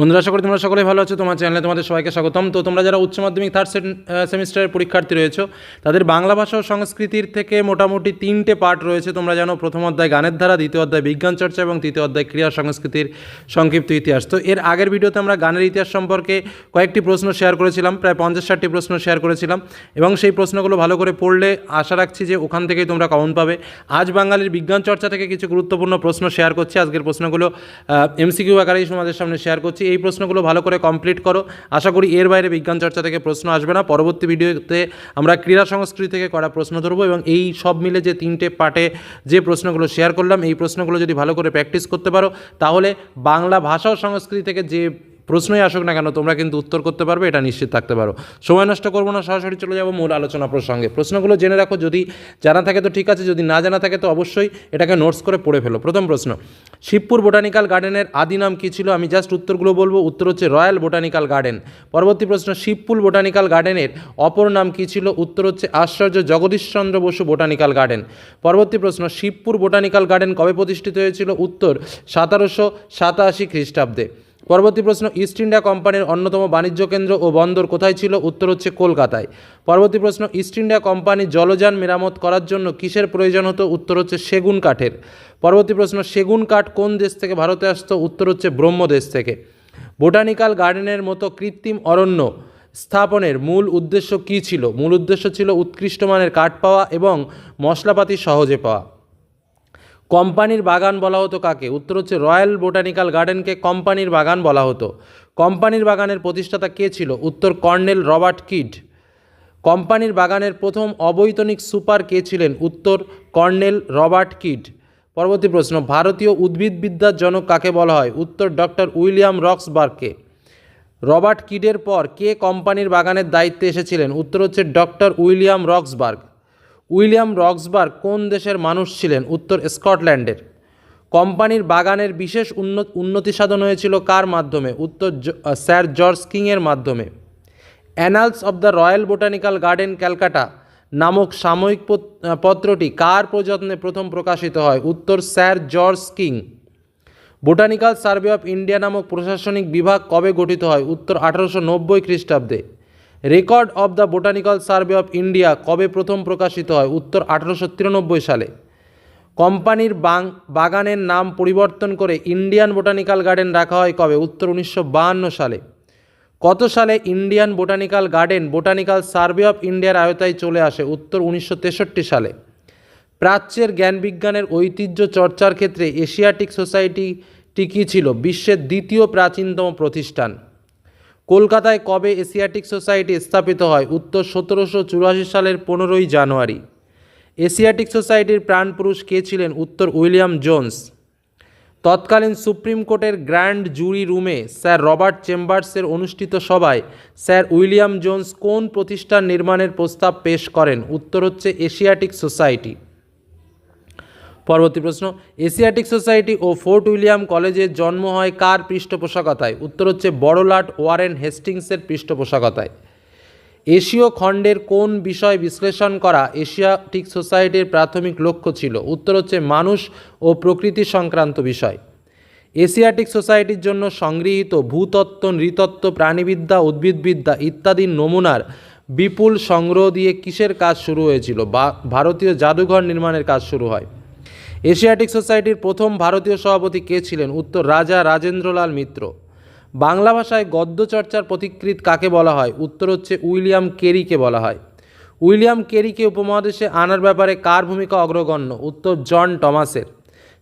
বন্ধুরা করি তোমরা সকলেই ভালো আছো। তোমার চ্যানেলে তোমাদের সবাইকে স্বাগতম। তো তোমরা যারা উচ্চ মাধ্যমিক থার্ড সেমিস্টারের পরীক্ষার্থী রয়েছো, তাদের বাংলা ভাষা ও সংস্কৃতির থেকে মোটামুটি তিনটে পার্ট রয়েছে। তোমরা জানো, প্রথম অধ্যায় গানের ধারা, দ্বিতীয় অধ্যায় বিজ্ঞান চর্চা এবং তৃতীয় অধ্যায় ক্রিয়া সংস্কৃতির সংক্ষিপ্ত ইতিহাস। তো এর আগের ভিডিওতে আমরা গানের ইতিহাস সম্পর্কে কয়েকটি প্রশ্ন শেয়ার করেছিলাম, প্রায় পঞ্চাশ ষাটটি প্রশ্ন শেয়ার করেছিলাম এবং সেই প্রশ্নগুলো ভালো করে পড়লে আশা রাখছি যে ওখান থেকেই তোমরা কমন পাবে। আজ বাঙালির বিজ্ঞান চর্চা থেকে কিছু গুরুত্বপূর্ণ প্রশ্ন শেয়ার করছি। আজকের প্রশ্নগুলো এমসিকিউ আকারেই তোমাদের সামনে শেয়ার করছি। এই প্রশ্নগুলো ভালো করে কমপ্লিট করো। আশা করি এর বাইরে বিজ্ঞান চর্চা থেকে প্রশ্ন আসবে না। পরবর্তী ভিডিওতে আমরা ক্রীড়া সংস্কৃতি থেকে করা প্রশ্ন ধরবো এবং এই সব মিলে যে তিনটে পার্টে যে প্রশ্নগুলো শেয়ার করলাম, এই প্রশ্নগুলো যদি ভালো করে প্র্যাকটিস করতে পারো, তাহলে বাংলা ভাষা ও সংস্কৃতি থেকে যে প্রশ্নই আসুক না কেন, তোমরা কিন্তু উত্তর করতে পারবে, এটা নিশ্চিত থাকতে পারো। সময় নষ্ট করব না, সরাসরি চলে যাব মূল আলোচনা প্রসঙ্গে। প্রশ্নগুলো জেনে রাখো, যদি জানা থাকে তো ঠিক আছে, যদি না জানা থাকে তো অবশ্যই এটাকে নোটস করে পড়ে ফেলো। প্রথম প্রশ্ন, শিবপুর বোটানিক্যাল গার্ডেনের আদি নাম কী ছিল? আমি জাস্ট উত্তরগুলো বলব, উত্তর হচ্ছে রয়্যাল বোটানিক্যাল গার্ডেন। পরবর্তী প্রশ্ন, শিবপুর বোটানিক্যাল গার্ডেনের অপর নাম কী ছিল? উত্তর হচ্ছে আশ্চর্য জগদীশচন্দ্র বসু বোটানিক্যাল গার্ডেন। পরবর্তী প্রশ্ন, শিবপুর বোটানিক্যাল গার্ডেন কবে প্রতিষ্ঠিত হয়েছিল? উত্তর সতেরোশো সাতাশি খ্রিস্টাব্দে। পরবর্তী প্রশ্ন, ইস্ট ইন্ডিয়া কোম্পানির অন্যতম বাণিজ্য কেন্দ্র ও বন্দর কোথায় ছিল? উত্তর হচ্ছে কলকাতায়। পরবর্তী প্রশ্ন, ইস্ট ইন্ডিয়া কোম্পানি জলযান মেরামত করার জন্য কিসের প্রয়োজন হতো? উত্তর হচ্ছে সেগুন কাঠের। পরবর্তী প্রশ্ন, সেগুন কাঠ কোন দেশ থেকে ভারতে আসতো? উত্তর হচ্ছে ব্রহ্মদেশ থেকে। বোটানিক্যাল গার্ডেনের মতো কৃত্রিম অরণ্য স্থাপনের মূল উদ্দেশ্য কী ছিল? মূল উদ্দেশ্য ছিল উৎকৃষ্ট মানের কাঠ পাওয়া এবং মশলাপাতি সহজে পাওয়া। কোম্পানির বাগান বলা হতো কাকে? উত্তর হচ্ছে রয়্যাল বোটানিক্যাল গার্ডেনকে কোম্পানির বাগান বলা হতো। কোম্পানির বাগানের প্রতিষ্ঠাতা কে ছিল? উত্তর কর্নেল রবার্ট কিড। কোম্পানির বাগানের প্রথম অবৈতনিক সুপার কে ছিলেন? উত্তর কর্নেল রবার্ট কিড। পরবর্তী প্রশ্ন, ভারতীয় উদ্ভিদবিদ্যার জনক কাকে বলা হয়? উত্তর ডক্টর উইলিয়াম রক্সবার্গকে। রবার্ট কিডের পর কে কোম্পানির বাগানের দায়িত্বে এসেছিলেন? উত্তর হচ্ছে doctor William Roxburgh. William Roxburgh কোন দেশের মানুষ ছিলেন? উত্তর স্কটল্যান্ডের। কোম্পানির বাগানের বিশেষ উন্নত সাধন হয়েছিল কার মাধ্যমে? উত্তর স্যার জর্জ কিংয়ের মাধ্যমে। Annals of the royal botanical garden, Calcutta নামক সাময়িক পত- পত্রটি কার প্রযত্নে প্রথম প্রকাশিত হয়? উত্তর sir George King. Botanical survey of India নামক প্রশাসনিক বিভাগ কবে গঠিত হয়? উত্তর আঠারোশো নব্বই খ্রিস্টাব্দে। Record of the botanical survey of India কবে প্রথম প্রকাশিত হয়? উত্তর আঠারোশো তিরানব্বই সালে। কোম্পানির বাং বাগানের নাম পরিবর্তন করে ইন্ডিয়ান বোটানিক্যাল গার্ডেন রাখা হয় কবে? উত্তর উনিশশো সালে। কত সালে Indian botanical garden botanical survey of ইন্ডিয়ার আয়তায় চলে আসে? উত্তর উনিশশো তেষট্টি সালে। প্রাচ্যের জ্ঞান বিজ্ঞানের ঐতিহ্য চর্চার ক্ষেত্রে এশিয়াটিক সোসাইটি কী ছিল? বিশ্বের দ্বিতীয় প্রাচীনতম প্রতিষ্ঠান। কলকাতায় কবে এশিয়াটিক সোসাইটি স্থাপিত হয়? উত্তর সতেরোশো চুরাশি সালের পনেরোই জানুয়ারি। এশিয়াটিক সোসাইটির প্রাণপুরুষ কে ছিলেন? উত্তর উইলিয়াম জোন্স। তৎকালীন সুপ্রিম কোর্টের গ্র্যান্ড জুরি রুমে স্যার রবার্ট চেম্বার্সের অনুষ্ঠিত সভায় স্যার উইলিয়াম জোন্স কোন প্রতিষ্ঠান নির্মাণের প্রস্তাব পেশ করেন? উত্তর হচ্ছে এশিয়াটিক সোসাইটি। পরবর্তী প্রশ্ন, এশিয়াটিক সোসাইটি ও ফোর্ট উইলিয়াম কলেজের জন্ম হয় কার পৃষ্ঠপোষকতায়? উত্তর হচ্ছে বড়লাট ওয়ারেন হেস্টিংসের পৃষ্ঠপোষকতায়। এশীয় খণ্ডের কোন বিষয় বিশ্লেষণ করা এশিয়াটিক সোসাইটির প্রাথমিক লক্ষ্য ছিল? উত্তর হচ্ছে মানুষ ও প্রকৃতি সংক্রান্ত বিষয়। এশিয়াটিক সোসাইটির জন্য সংগৃহীত ভূতত্ত্ব, নৃতত্ত্ব, প্রাণীবিদ্যা, উদ্ভিদবিদ্যা ইত্যাদির নমুনার বিপুল সংগ্রহ দিয়ে কিসের কাজ শুরু হয়েছিল? ভারতীয় জাদুঘর নির্মাণের কাজ শুরু হয়। এশিয়াটিক সোসাইটির প্রথম ভারতীয় সভাপতি কে ছিলেন? উত্তর রাজা রাজেন্দ্রলাল মিত্র। বাংলা ভাষায় গদ্য চর্চার প্রতিকৃত কাকে বলা হয়? উত্তর হচ্ছে উইলিয়াম কেরিকে বলা হয়। উইলিয়াম কেরিকে উপমহাদেশে আনার ব্যাপারে কার ভূমিকা অগ্রগণ্য? উত্তর জন টমাসের।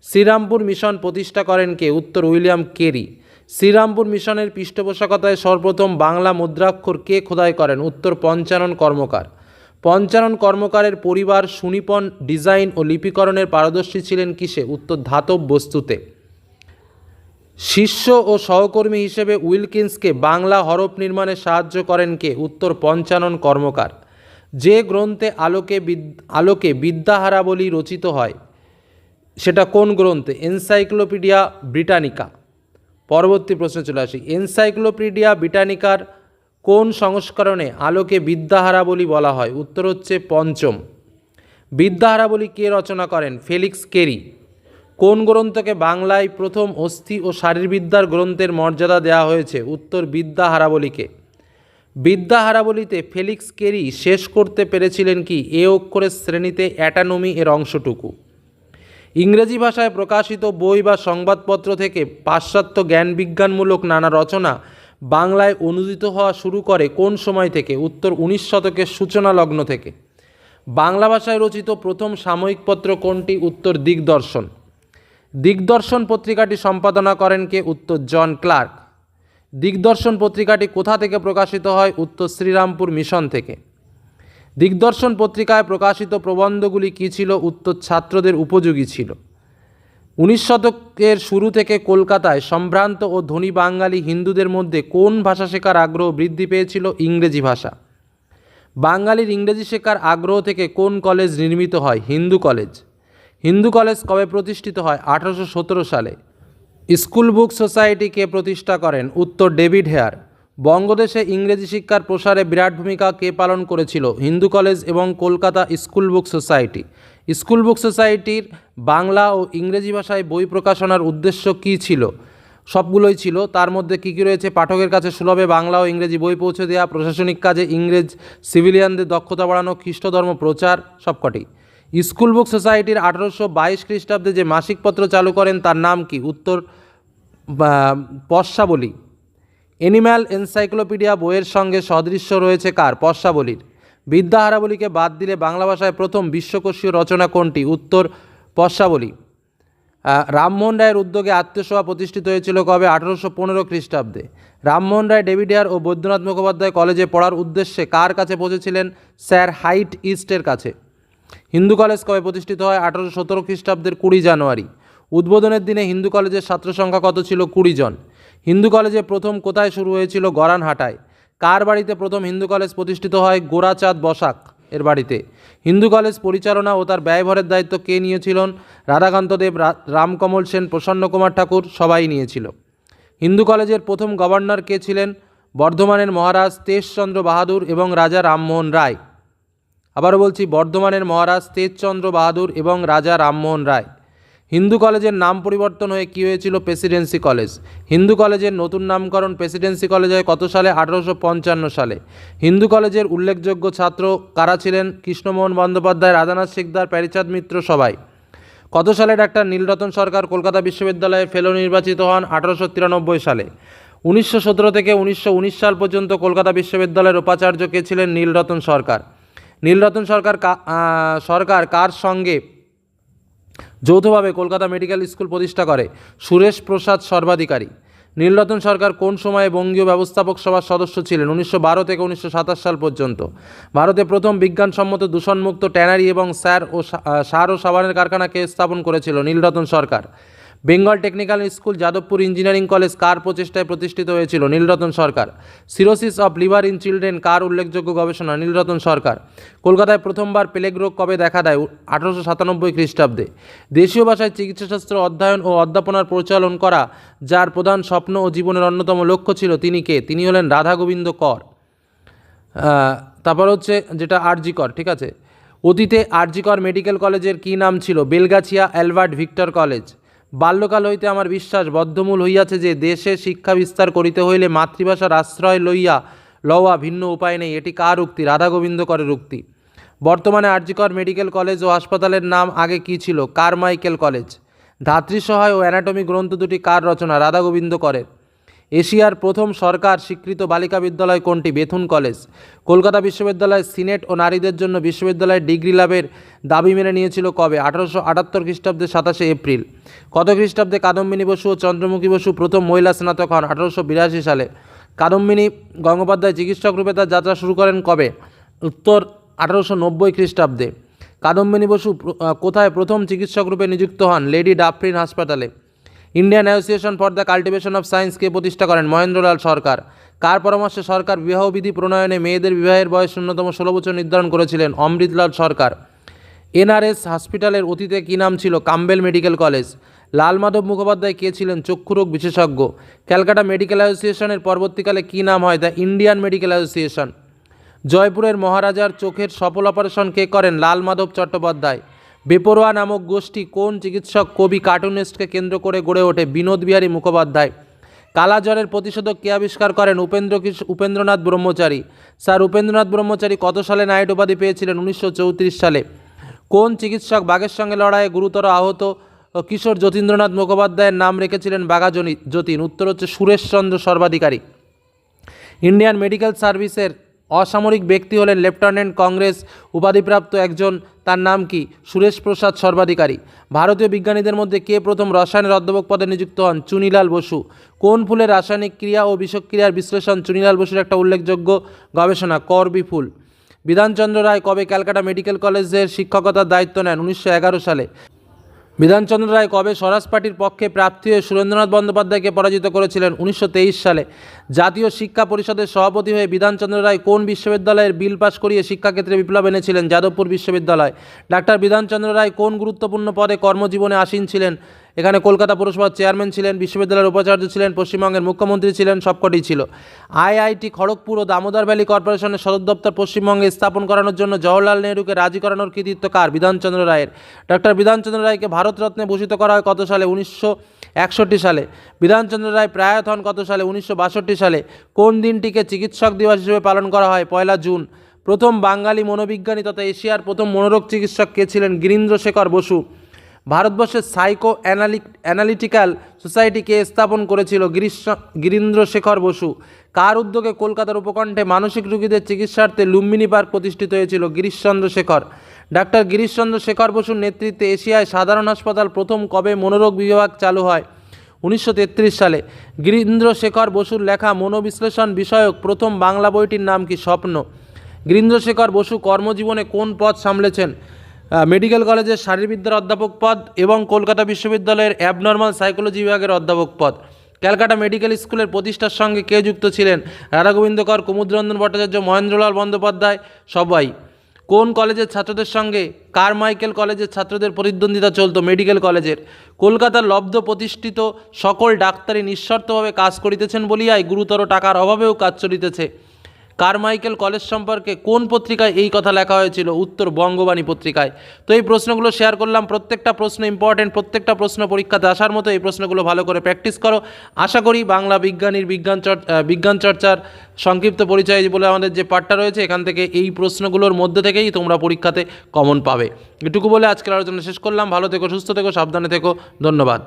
শ্রীরামপুর মিশন প্রতিষ্ঠা করেন কে? উত্তর উইলিয়াম কেরি। শ্রীরামপুর মিশনের পৃষ্ঠপোষকতায় সর্বপ্রথম বাংলা মুদ্রাক্ষর কে খোদাই করেন? উত্তর পঞ্চানন কর্মকার। পঞ্চানন কর্মকারের পরিবার সুনিপন ডিজাইন ও লিপিকরণের পারদর্শী ছিলেন কিসে? উত্তর, ধাতব বস্তুতে। শিষ্য ও সহকর্মী হিসেবে উইলকিন্সকে বাংলা হরফ নির্মাণে সাহায্য করেন কে? উত্তর, পঞ্চানন কর্মকার। যে গ্রন্থে আলোকে আলোকে বিদ্যাহারাবলী রচিত হয়, সেটা কোন গ্রন্থে? Encyclopaedia Britannica. পরবর্তী প্রশ্নে চলে আসি। এনসাইক্লোপিডিয়া ব্রিটানিকার কোন সংস্করণে আলোকে বিদ্যাহারাবলী বলা হয়? উত্তর হচ্ছে পঞ্চম। বিদ্যাহারাবলী কে রচনা করেন? Felix Carey. কোন গ্রন্থকে বাংলায় প্রথম অস্থি ও শারীরবিদ্যার গ্রন্থের মর্যাদা দেওয়া হয়েছে? উত্তর বিদ্যা হারাবলীকে বিদ্যা হারাবলীতে ফেলিক্স কেরি শেষ করতে পেরেছিলেন কি? এ অক্ষরের শ্রেণীতে অ্যাটানমি এর অংশটুকু। ইংরেজি ভাষায় প্রকাশিত বই বা সংবাদপত্র থেকে পাশ্চাত্য জ্ঞান বিজ্ঞানমূলক নানা রচনা বাংলায় অনুদিত হওয়া শুরু করে কোন সময় থেকে? উত্তর উনিশ শতকের সূচনা লগ্ন থেকে। বাংলা ভাষায় রচিত প্রথম সাময়িকপত্র কোনটি? উত্তর দিগদর্শন। দিগদর্শন পত্রিকাটি সম্পাদনা করেন কে? উত্তর জন ক্লার্ক। দিগদর্শন পত্রিকাটি কোথা থেকে প্রকাশিত হয়? উত্তর শ্রীরামপুর মিশন থেকে। দিগদর্শন পত্রিকায় প্রকাশিত প্রবন্ধগুলি কী ছিল? উত্তর ছাত্রদের উপযোগী ছিল। উনিশ শতকের শুরু থেকে কলকাতায় সম্ভ্রান্ত ও ধনী বাঙালি হিন্দুদের মধ্যে কোন ভাষা শেখার আগ্রহ বৃদ্ধি পেয়েছিল? ইংরেজি ভাষা। বাঙালির ইংরেজি শেখার আগ্রহ থেকে কোন কলেজ নির্মিত হয়? হিন্দু কলেজ। হিন্দু কলেজ কবে প্রতিষ্ঠিত হয়? আঠারোশো সতেরো সালে। স্কুল বুক সোসাইটিকে প্রতিষ্ঠা করেন? উত্তর ডেভিড হেয়ার। বঙ্গদেশে ইংরেজি শিক্ষার প্রসারে বিরাট ভূমিকা কে পালন করেছিল? হিন্দু কলেজ এবং Kolkata school book society. School book সোসাইটির বাংলা ও ইংরেজি ভাষায় বই প্রকাশনার উদ্দেশ্য কী ছিল? সবগুলোই ছিল। তার মধ্যে কী কী রয়েছে? পাঠকের কাছে সুলভে বাংলা ও ইংরেজি বই পৌঁছে দেওয়া প্রশাসনিক কাজে ইংরেজ সিভিলিয়ানদের দক্ষতা বাড়ানো খ্রিস্টধর্ম প্রচার সবকটি। স্কুল বুক সোসাইটির আঠারোশো বাইশ খ্রিস্টাব্দে যে মাসিক পত্র চালু করেন তার নাম কি? উত্তর বা, পশ্চাবলী অ্যানিম্যাল এনসাইক্লোপিডিয়া বইয়ের সঙ্গে সদৃশ্য রয়েছে কার? পশ্চাবলীর বিদ্যা হারাবলীকে বাদ দিলে বাংলা ভাষায় প্রথম বিশ্বকোষীয় রচনা কোনটি? উত্তর, পশ্চাবলী। রামমোহন রায়ের উদ্যোগে আত্মীয়সভা প্রতিষ্ঠিত হয়েছিল কবে? আঠারোশো পনেরো খ্রিস্টাব্দে। রামমোহন রায় ডেভিডিয়ার ও বৈদ্যনাথ মুখোপাধ্যায় কলেজে পড়ার উদ্দেশ্যে কার কাছে পৌঁছেছিলেন? স্যার হাইট ইস্টের কাছে। হিন্দু কলেজ কবে প্রতিষ্ঠিত হয়? আঠারোশো সতেরো খ্রিস্টাব্দের কুড়ি জানুয়ারি। উদ্বোধনের দিনে হিন্দু কলেজের ছাত্র সংখ্যা কত ছিল? কুড়ি জন। হিন্দু কলেজে প্রথম কোথায় শুরু হয়েছিল? গরানহাটায়। কার বাড়িতে প্রথম হিন্দু কলেজ প্রতিষ্ঠিত হয়? গোরাচাঁদ বসাক এর বাড়িতে। হিন্দু কলেজ পরিচালনা ও তার ব্যয়ভারের দায়িত্ব কে নিয়েছিলেন? রাধাকান্ত দেব রামকমল সেন, প্রসন্ন কুমার ঠাকুর সবাই নিয়েছিল। হিন্দু কলেজের প্রথম গভর্নর কে ছিলেন? বর্ধমানের মহারাজ তেজচন্দ্র বাহাদুর এবং রাজা রামমোহন রায়। আবারও বলছি, বর্ধমানের মহারাজ তেজচন্দ্র বাহাদুর এবং রাজা রামমোহন রায়। হিন্দু কলেজের নাম পরিবর্তন হয়ে কী হয়েছিল প্রেসিডেন্সি কলেজ? হিন্দু কলেজের নতুন নামকরণ প্রেসিডেন্সি কলেজ হয় কত সালে? আঠারোশো পঞ্চান্ন সালে। হিন্দু কলেজের উল্লেখযোগ্য ছাত্র কারা ছিলেন? কৃষ্ণমোহন বন্দ্যোপাধ্যায়, রাধানাথ শিকদার, প্যারিচাঁদ মিত্র সবাই। কত সালে ডাক্তার নীলরতন সরকার কলকাতা বিশ্ববিদ্যালয়ে ফেলো নির্বাচিত হন? আঠারোশো তিরানব্বই সালে। উনিশশো সতেরো থেকে উনিশশো উনিশ সাল পর্যন্ত কলকাতা বিশ্ববিদ্যালয়ের উপাচার্য কে ছিলেন নীলরতন সরকার? নীলরতন সরকার সরকার কার সঙ্গে যৌথভাবে কলকাতা মেডিকেল স্কুল প্রতিষ্ঠা করে সুরেশ প্রসাদ সর্বাধিকারী। নীলরতন সরকার কোন সময়ে বঙ্গীয় ব্যবস্থাপক সভার সদস্য ছিলেন? উনিশশো বারো থেকে উনিশশো সাতাশ সাল পর্যন্ত। ভারতে প্রথম বিজ্ঞানসম্মত দূষণমুক্ত ট্যানারি এবং স্যার ও সার ও সাবানের কারখানাকে স্থাপন করেছিল Nilratan Sarkar. Bengal technical school, Jadavpur engineering college কার প্রচেষ্টায় প্রতিষ্ঠিত হয়েছিল? Nilratan Sarkar. Cirrhosis of liver in children কার উল্লেখযোগ্য গবেষণা? নীলরতন সরকার। কলকাতায় প্রথমবার প্লেগ রোগ কবে দেখা দেয়? আঠারোশো সাতানব্বই খ্রিস্টাব্দে। দেশীয় ভাষায় চিকিৎসাশাস্ত্র অধ্যয়ন ও অধ্যাপনার পরিচালন করা, যার প্রধান স্বপ্ন ও জীবনের অন্যতম লক্ষ্য ছিল তিনি কে? তিনি হলেন রাধা গোবিন্দ কর। তারপর হচ্ছে যেটা আরজি কর, ঠিক আছে? অতীতে আরজিকর মেডিকেল কলেজের কী নাম ছিল? Belgachia Albert Victor college. বাল্যকাল হইতে আমার বিশ্বাস বদ্ধমূল হইয়াছে যে দেশে শিক্ষা বিস্তার করিতে হইলে মাতৃভাষার আশ্রয় লইয়া লওয়া ভিন্ন উপায় নেই। এটি কার উক্তি? রাধা গোবিন্দ করের উক্তি। বর্তমানে আরজিকর মেডিকেল কলেজ ও হাসপাতালের নাম আগে কী ছিল? Carmichael college. ধাত্রী সহায় ও অ্যানাটমি গ্রন্থ দুটি কার রচনা? রাধা গোবিন্দ করের। এশিয়ার প্রথম সরকার স্বীকৃত বালিকা বিদ্যালয় কোনটি? Bethune college. কলকাতা বিশ্ববিদ্যালয় সিনেট ও নারীদের জন্য বিশ্ববিদ্যালয়ের ডিগ্রি লাভের দাবি মেনে নিয়েছিল কবে? আঠারোশো আটাত্তর খ্রিস্টাব্দে সাতাশে এপ্রিল। কত খ্রিস্টাব্দে কাদম্বিনী বসু ও চন্দ্রমুখী বসু প্রথম মহিলা স্নাতক হন? আঠারোশো বিরাশি সালে। কাদম্বিনী গঙ্গোপাধ্যায় চিকিৎসক রূপে তার যাত্রা শুরু করেন কবে? উত্তর, আঠারোশো নব্বই খ্রিস্টাব্দে। কাদম্বিনী বসু কোথায় প্রথম চিকিৎসক রূপে নিযুক্ত হন? লেডি ডাফরিন হাসপাতালে। Indian association for the cultivation of সায়েন্সকে প্রতিষ্ঠা করেন মহেন্দ্রলাল সরকার। কার পরামর্শে সরকার বিবাহবিধি প্রণয়নে মেয়েদের বিবাহের বয়স ন্যূনতম ষোলো বছর নির্ধারণ করেছিলেন অমৃতলাল সরকার। এনআরএস হসপিটালের অতীতে কী নাম ছিল? Campbell medical college. Lal Madhab Mukhopadhyay কে ছিলেন চক্ষুরোগ বিশেষজ্ঞ? ক্যালকাটা মেডিকেল অ্যাসোসিয়েশনের পরবর্তীকালে কী নাম হয় দ্য ইন্ডিয়ান মেডিকেল অ্যাসোসিয়েশন? জয়পুরের মহারাজার চোখের সফল অপারেশন কে করেন লাল মাধব চট্টোপাধ্যায়? বেপরোয়া নামক গোষ্ঠী কোন চিকিৎসক কবি কার্টুনিস্টকে কেন্দ্র করে গড়ে ওঠে? বিনোদ বিহারী মুখোপাধ্যায়। কালাজ্বরের প্রতিষেধক কে আবিষ্কার করেন? উপেন্দ্র উপেন্দ্রনাথ ব্রহ্মচারী। স্যার, উপেন্দ্রনাথ ব্রহ্মচারী কত সালে নাইট উপাধি পেয়েছিলেন? উনিশশো চৌত্রিশ সালে। কোন চিকিৎসক বাঘের সঙ্গে লড়াইয়ে গুরুতর আহত কিশোর যতীন্দ্রনাথ মুখোপাধ্যায়ের নাম রেখেছিলেন বাঘা যতীন? উত্তর হচ্ছে সুরেশচন্দ্র সর্বাধিকারী। ইন্ডিয়ান মেডিকেল সার্ভিসের অসামরিক ব্যক্তি হলেন লেফটেন্যান্ট কংগ্রেস উপাধিপ্রাপ্ত একজন তার নাম কি? সুরেশ প্রসাদ সর্বাধিকারী। ভারতীয় বিজ্ঞানীদের মধ্যে কে প্রথম রসায়নের অধ্যাপক পদে নিযুক্ত হন? চুনিলাল বসু। কোন ফুলের রাসায়নিক ক্রিয়া ও বিষক্রিয়ার বিশ্লেষণ চুনিলাল বসুর একটা উল্লেখযোগ্য গবেষণা? করবি ফুল। বিধানচন্দ্র রায় কবে ক্যালকাটা মেডিকেল কলেজের শিক্ষকতার দায়িত্ব নেন? উনিশশো এগারো সালে। বিধানচন্দ্র রায় কবে স্বরাজ পার্টির পক্ষে প্রার্থী হয়ে সুরেন্দ্রনাথ বন্দ্যোপাধ্যায়কে পরাজিত করেছিলেন? উনিশশো তেইশ সালে। জাতীয় শিক্ষা পরিষদের সভাপতি হয়ে বিধানচন্দ্র রায় কোন বিশ্ববিদ্যালয়ের বিল পাস করিয়ে শিক্ষাক্ষেত্রে বিপ্লব এনেছিলেন? যাদবপুর বিশ্ববিদ্যালয়। ডাক্তার বিধানচন্দ্র রায় কোন গুরুত্বপূর্ণ পদে কর্মজীবনে আসীন ছিলেন? এখানে কলকাতা পুরসভার চেয়ারম্যান ছিলেন, বিশ্ববিদ্যালয়ের উপাচার্য ছিলেন, পশ্চিমবঙ্গের মুখ্যমন্ত্রী ছিলেন, সবকটি ছিল। আইআইটি খড়গপুর ও দামোদর ভ্যালি কর্পোরেশনের সদর দপ্তর পশ্চিমবঙ্গে স্থাপন করানোর জন্য জওহরলাল নেহরুকে রাজি করানোর কৃতিত্ব কার? বিধানচন্দ্র রায়ের। ডক্টর বিধানচন্দ্র রায়কে ভারতরত্নে ভূষিত করা হয় কত সালে? উনিশশো একষট্টি সালে। বিধানচন্দ্র রায় প্রয়াত হন কত সালে? উনিশশো বাষট্টি সালে। কোন দিনটিকে চিকিৎসক দিবস হিসেবে পালন করা হয়? পয়লা জুন। প্রথম বাঙালি মনোবিজ্ঞানী তথা এশিয়ার প্রথম মনোরোগ চিকিৎসক কে ছিলেন? গিরীন্দ্রশেখর বসু। ভারতবর্ষের সাইকো অ্যানালি অ্যানালিটিক্যাল সোসাইটিকে স্থাপন করেছিল গিরিশ গিরীন্দ্রশেখর বসু। কার উদ্যোগে কলকাতার উপকণ্ঠে মানসিক রোগীদের চিকিৎসার্থে লুম্বিনী পার্ক প্রতিষ্ঠিত হয়েছিল গিরিশচন্দ্র শেখর ডাক্তার গিরিশচন্দ্র শেখর বসুর নেতৃত্বে এশিয়ায় সাধারণ হাসপাতাল প্রথম কবে মনোরোগ বিভাগ চালু হয়? উনিশশো তেত্রিশ সালে। গিরীন্দ্রশেখর বসুর লেখা মনোবিশ্লেষণ বিষয়ক প্রথম বাংলা বইটির নাম কি স্বপ্ন? গিরীন্দ্রশেখর বসু কর্মজীবনে কোন পদ সামলেছেন? মেডিকেল কলেজের শারীরবিদ্যার অধ্যাপক পদ এবং কলকাতা বিশ্ববিদ্যালয়ের অ্যাবনর্মাল সাইকোলজি বিভাগের অধ্যাপক পদ। ক্যালকাটা মেডিকেল স্কুলের প্রতিষ্ঠার সঙ্গে কে যুক্ত ছিলেন? রাধাগোবিন্দ কর কুমুদরঞ্জন ভট্টাচার্য, মহেন্দ্রলাল বন্দ্যোপাধ্যায়, সবাই। কোন কলেজের ছাত্রদের সঙ্গে কারমাইকেল কলেজের ছাত্রদের প্রতিদ্বন্দ্বিতা চলতো মেডিকেল কলেজের? কলকাতার লব্ধ প্রতিষ্ঠিত সকল ডাক্তারই নিঃশর্তভাবে কাজ করিতেছেন বলিয়াই গুরুতর টাকার অভাবেও কাজ চলিতেছে। কারমাইকেল কলেজ সম্পর্কে কোন পত্রিকায় এই কথা লেখা হয়েছিল? উত্তর বঙ্গবাণী পত্রিকায়। তো এই প্রশ্নগুলো শেয়ার করলাম। প্রত্যেকটা প্রশ্ন ইম্পর্টেন্ট প্রত্যেকটা প্রশ্ন পরীক্ষাতে আসার মতো এই প্রশ্নগুলো ভালো করে প্র্যাকটিস করো। আশা করি বাংলা বিজ্ঞানীর বিজ্ঞান বিজ্ঞান চর্চার সংক্ষিপ্ত পরিচয় বলে আমাদের যে পাঠটা রয়েছে, এখান থেকে এই প্রশ্নগুলোর মধ্যে থেকেই তোমরা পরীক্ষাতে কমন পাবে। এটুকু বলে আজকের আলোচনা শেষ করলাম। ভালো থেকো, সুস্থ থেকো, সাবধানে থেকো। ধন্যবাদ।